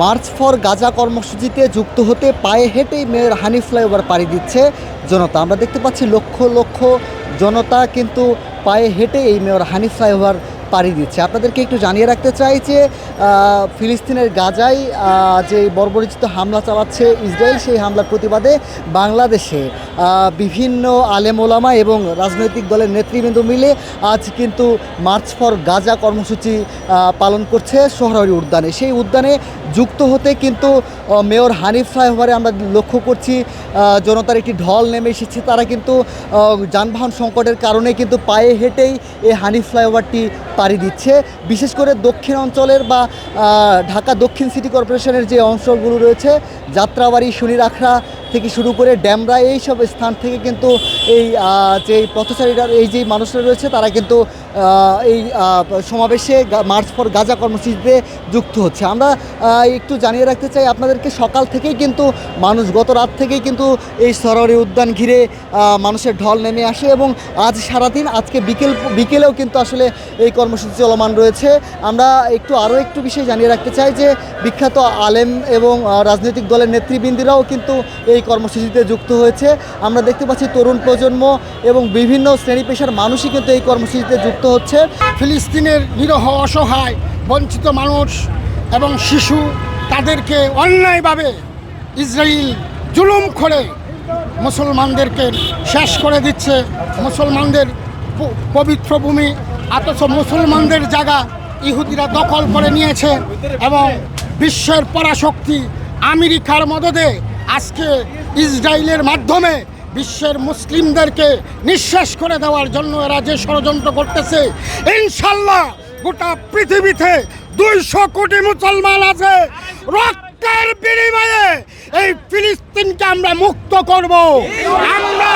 March for Gaza কর্মসূচিতে যুক্ত হতে পায়ে হেঁটেই মেয়র হানি ফ্লাইওভার পাড়ি দিচ্ছে জনতা। আমরা দেখতে পাচ্ছি লক্ষ লক্ষ জনতা কিন্তু পায়ে হেঁটে এই মেয়র হানি ফ্লাইওভার পাড়ি দিচ্ছে। আপনাদেরকে একটু জানিয়ে রাখতে চাই যে ফিলিস্তিনের গাজায় যে বর্বরিচিত হামলা চালাচ্ছে ইসরায়েল, সেই হামলার প্রতিবাদে বাংলাদেশে বিভিন্ন আলেম ওলামা এবং রাজনৈতিক দলের নেতৃবৃন্দ মিলে আজ কিন্তু মার্চ ফর গাজা কর্মসূচি পালন করছে সোহরাওয়ার্দী উদ্যানে। সেই উদ্যানে যুক্ত হতে কিন্তু মেয়র হানিফ ফ্লাইওভারে আমরা লক্ষ্য করছি জনতার একটি ঢল নেমে এসেছে। তারা কিন্তু যানবাহন সংকটের কারণে কিন্তু পায়ে হেঁটেই এই হানিফ ফ্লাইওভারটি পাড়ি দিচ্ছে। বিশেষ করে দক্ষিণ অঞ্চলের বা ঢাকা দক্ষিণ সিটি কর্পোরেশনের যে অঞ্চলগুলো রয়েছে, যাত্রাবাড়ি, শুনিরাখড়া থেকে শুরু করে ড্যামরা এই সব স্থান থেকে কিন্তু এই যে পথচারীরা, এই যে মানুষরা রয়েছে, তারা কিন্তু এই সমাবেশে মার্চ ফর গাজা কর্মসূচিতে যুক্ত হচ্ছে। আমরা একটু জানিয়ে রাখতে চাই আপনাদেরকে, সকাল থেকেই কিন্তু মানুষ, গত রাত থেকেই কিন্তু এই সরোয়ারি উদ্যান ঘিরে মানুষের ঢল নেমে আসে এবং আজ সারাদিন, আজকে বিকেল, বিকেলেও কিন্তু আসলে এই কর্মসূচি চলমান রয়েছে। আমরা একটু আরও একটু বিষয় জানিয়ে রাখতে চাই যে, বিখ্যাত আলেম এবং রাজনৈতিক দলের নেতৃবৃন্দরাও কিন্তু এই কর্মসূচিতে যুক্ত হয়েছে। আমরা দেখতে পাচ্ছি তরুণ প্রজন্ম এবং বিভিন্ন শ্রেণি পেশার মানুষই কিন্তু এই কর্মসূচিতে যুক্ত হচ্ছে। ফিলিস্তিনের নিরহ, অসহায়, বঞ্চিত মানুষ এবং শিশু তাদেরকে অন্যায়ভাবে ইসরায়েল জুলুম করে মুসলমানদেরকে শেষ করে দিচ্ছে। মুসলমানদের পবিত্র ভূমি, অথচ মুসলমানদের জায়গা ইহুদিরা দখল করে নিয়েছে এবং বিশ্বের পরাশক্তি আমেরিকার মদদে আজকে ইসরায়েলের মাধ্যমে বিশ্বের মুসলিমদেরকে নিঃশ্বাস করে দেওয়ার জন্য এরা যে ষড়যন্ত্র করতেছে, ইনশাল্লাহ গোটা পৃথিবীতে দুইশো কোটি মুসলমান আছে। রক্তের বিনিময়ে এই ফিলিস্তিনকে আমরা মুক্ত করব। আমরা,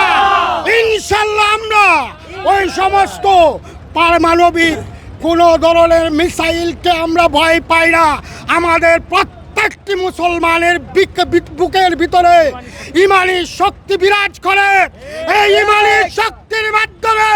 ইনশাল্লাহ আমরা ওই সমস্ত পারমাণবিক কোনো ধরনের মিসাইলকে আমরা ভয় পাই না। আমাদের প্রত্যেকটি মুসলমানের বিক- বিক- বুকের ভিতরে ইমানি শক্তি বিরাজ করে। এই ইমানি শক্তির মাধ্যমে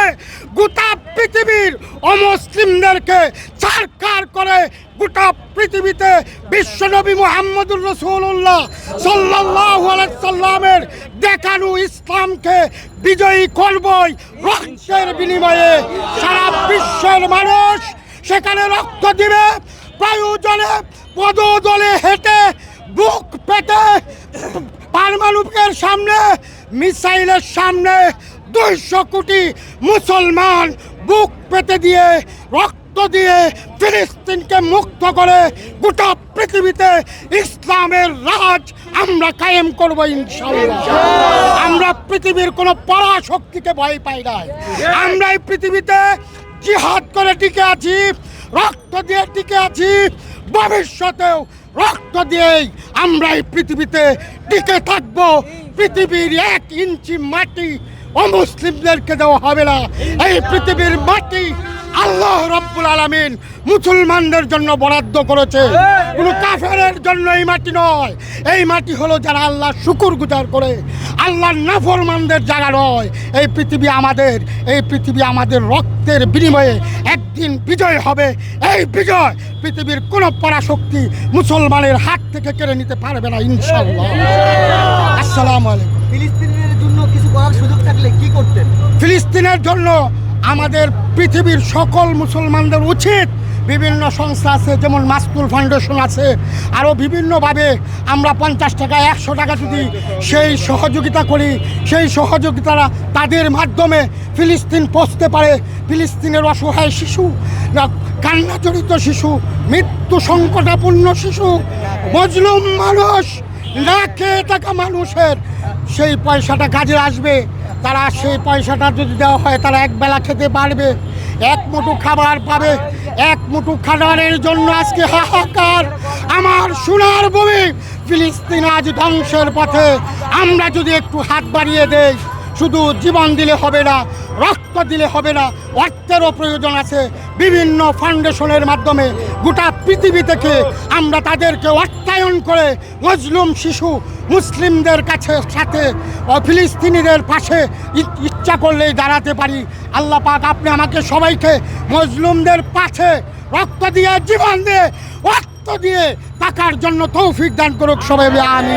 গোটা পৃথিবীর অমুসলিমদেরকে সরকার করে গোটা পৃথিবীতে বিশ্বনবী মোহাম্মদুর রসুল্লাহ সাল্লাহ সাল্লামের দেখানো ইসলামকে বিজয়ী করবই রক্তের বিনিময়ে। সারা বিশ্বের মানুষ সেখানে রক্ত দিবে। প্রয়োজনে পদদলে হেঁটে বুক পেতে পারমাণবিকের সামনে, মিসাইলের সামনে দুইশো কোটি মুসলমান বুক পেতে দিয়ে, রক্ত দিয়ে ফিলিস্তিনকে মুক্ত করে গোটা পৃথিবীতে ইসলামের রাজ আমরা কায়েম করব ইনশাল্লাহ আমরা পৃথিবীর কোনো পরাশক্তিকে ভয় পাই না। আমরা এই পৃথিবীতে জিহাদ করে টিকে আছি, রক্ত দিয়ে টিকে আছি ভবিষ্যতেও রক্ত দিয়েই আমরা এই পৃথিবীতে টিকে থাকব। পৃথিবীর এক ইঞ্চি মাটি অমুসলিমদেরকে দেওয়া হবে না। এই পৃথিবীর মাটি আল্লাহ রব্বুল আলামিন মুসলমানদের জন্য বরাদ্দ করেছে। কোনো কাফেরের জন্য এই মাটি নয়। এই মাটি হলো যারা আল্লাহ শুকুর গুজার করে। আল্লাহর নাফরমানদের জায়গা নয়। এই পৃথিবী আমাদের। এই পৃথিবী আমাদের রক্তের বিনিময়ে একদিন বিজয় হবে। এই বিজয় পৃথিবীর কোনো পরাশক্তি মুসলমানের হাত থেকে কেড়ে নিতে পারবে না ইনশাল্লাহ আসসালামু আলাইকুম। ফিলিস্তিনের জন্য কিছু করার সুযোগ থাকলে কি করতেন? ফিলিস্তিনের জন্য আমাদের পৃথিবীর সকল মুসলমানদের উচিত বিভিন্ন সংস্থা আছে, যেমন মাসকুল ফাউন্ডেশন আছে, আরও বিভিন্নভাবে আমরা পঞ্চাশ টাকা, একশো টাকা যদি সেই সহযোগিতা করি, সেই সহযোগিতারা তাদের মাধ্যমে ফিলিস্তিন পৌঁছতে পারে। ফিলিস্তিনের অসহায় শিশু, না কান্না জড়িত শিশু, মৃত্যু সংকটাপূর্ণ শিশু, মজলুম মানুষ না খেয়ে থাকা মানুষের সেই পয়সাটা কাজে আসবে। তারা সেই পয়সাটা যদি দেওয়া হয়, তারা এক বেলা খেতে পারবে। এক মুঠো খাবার পাবে। এক মুঠো খাবারের জন্য আজকে হাহাকার। আমার সোনার ভূমি ফিলিস্তিন আজ ধ্বংসের পথে। আমরা যদি একটু হাত বাড়িয়ে দেই শুধু জীবন দিলে হবে না, রক্ত দিলে হবে না, অর্থেরও প্রয়োজন আছে। বিভিন্ন ফাউন্ডেশনের মাধ্যমে গোটা পৃথিবী থেকে আমরা তাদেরকে অর্থায়ন করে মজলুম শিশু মুসলিমদের কাছে, সাথে ফিলিস্তিনিদের পাশে ইচ্ছা করলেই দাঁড়াতে পারি। আল্লাহ পাক আপনি আমাকে সবাইকে মজলুমদের পাশে রক্ত দিয়ে জীবন দিয়ে রক্ত দিয়ে তাকার জন্য তৌফিক দান করুক সবাই আমি